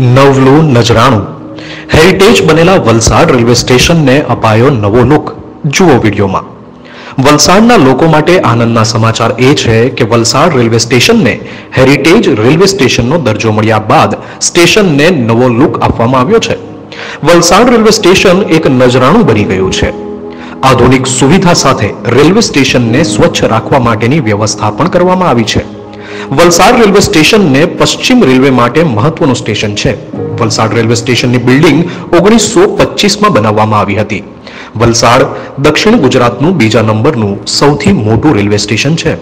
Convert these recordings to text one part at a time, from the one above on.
નવલું નજરાણું. Heritage બનેલા Valsad railway સ્ટેશનને અપાયો નવો લુક જુઓ વિડીયોમાં. વલસાડના લોકો માટે આનંદના સમાચાર એ છે કે વલસાડ રેલવે સ્ટેશનને હેરિટેજ રેલવે સ્ટેશનનો દરજ્જો મળ્યા બાદ સ્ટેશનને નવો લુક આપવામાં આવ્યો છે. વલસાડ રેલવે સ્ટેશન એક નજરાણું બની ગયું છે. આધુનિક સુવિધા સાથે રેલવે સ્ટેશનને સ્વચ્છ રાખવા માટેની વ્યવસ્થા પણ કરવામાં આવી છે. વલસાડ રેલવે સ્ટેશનને પશ્ચિમ રેલવે માટે મહત્વનું સ્ટેશન છે. વલસાડ રેલવે સ્ટેશનની બિલ્ડિંગ ઓગણીસો પચીસમાં બનાવવામાં આવી હતી. વલસાડ દક્ષિણ ગુજરાતનું બીજા નંબરનું સૌથી મોટું રેલવે સ્ટેશન છે.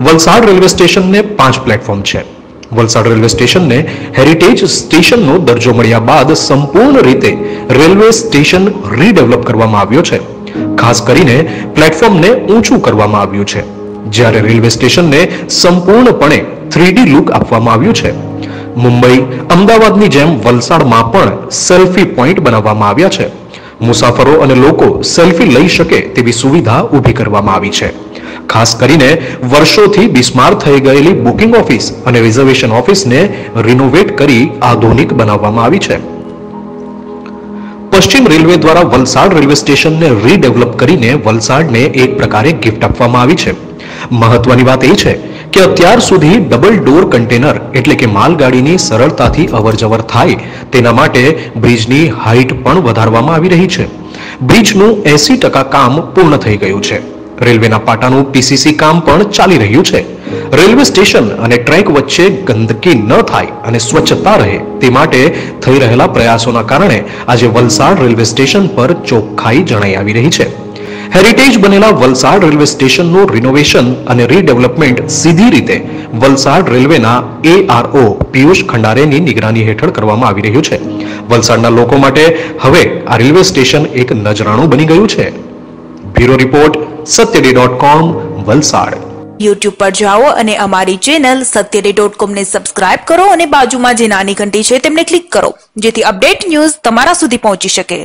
વલસાડ રેલવે સ્ટેશનને પાંચ પ્લેટફોર્મ છે. વલસાડ રેલવે સ્ટેશનને હેરિટેજ સ્ટેશનનો દરજ્જો મળ્યા બાદ સંપૂર્ણ રીતે રેલવે સ્ટેશન રીડેવલપ કરવામાં આવ્યો છે. ખાસ કરીને પ્લેટફોર્મને ઊંચું કરવામાં આવ્યું છે. જ્યારે રેલવે સ્ટેશનને સંપૂર્ણપણે થ્રીડી લુક આપવામાં આવ્યું છે. મુંબઈ, અમદાવાદની જેમ વલસાડમાં પણ સેલ્ફી પોઈન્ટ બનાવવામાં આવ્યા છે. મુસાફરો અને લોકો સેલ્ફી લઈ શકે તેવી સુવિધા ઊભી કરવામાં આવી છે. ખાસ કરીને વર્ષોથી બિસ્માર થઈ ગયેલી બુકિંગ ઓફિસ અને રિઝર્વેશન ઓફિસને રિનોવેટ કરી આધુનિક બનાવવામાં આવી છે. પશ્ચિમ રેલવે દ્વારા વલસાડ રેલવે સ્ટેશનને રીડેવલપ કરીને વલસાડને એક પ્રકારે ગિફ્ટ આપવામાં આવી છે. મહત્વની વાત એ છે કે અત્યાર સુધી ડબલ ડોર કન્ટેનર એટલે કે માલગાડીની સરળતાથી અવરજવર થાય તેના માટે બ્રિજની હાઇટ પણ વધારવામાં આવી રહી છે. બ્રિજનું એસી ટકા કામ પૂર્ણ થઈ ગયું છે. રેલવેના પાટાનું પીસીસી કામ પણ ચાલી રહ્યું છે. રેલવે સ્ટેશન અને ટ્રેક વચ્ચે ગંદકી ન થાય અને સ્વચ્છતા રહે તે માટે થઈ રહેલા પ્રયાસોના કારણે આજે વલસાડ રેલવે સ્ટેશન પર ચોખ્ખાઈ જણાઈ આવી રહી છે. હેરિટેજ બનેલા વલસાડ રેલવે સ્ટેશનનું રિનોવેશન અને રીડેવલપમેન્ટ સીધી રીતે વલસાડ રેલવેના એઆરઓ પિયુષ ખંડારેની નિગરાની હેઠળ કરવામાં આવી રહ્યું છે. વલસાડના લોકો માટે હવે આ રેલવે સ્ટેશન એક નજરાણું બની ગયું છે. Bureau report સત્યડી dot com, Valsad. YouTube પર જાઓ અને અમારી ચેનલ સત્યડી ડોટ કોમને સબસ્ક્રાઇબ કરો અને બાજુમાં જે નાની ઘંટી છે તેમને ક્લિક કરો, જેથી અપડેટ ન્યૂઝ તમારા સુધી પહોંચી શકે.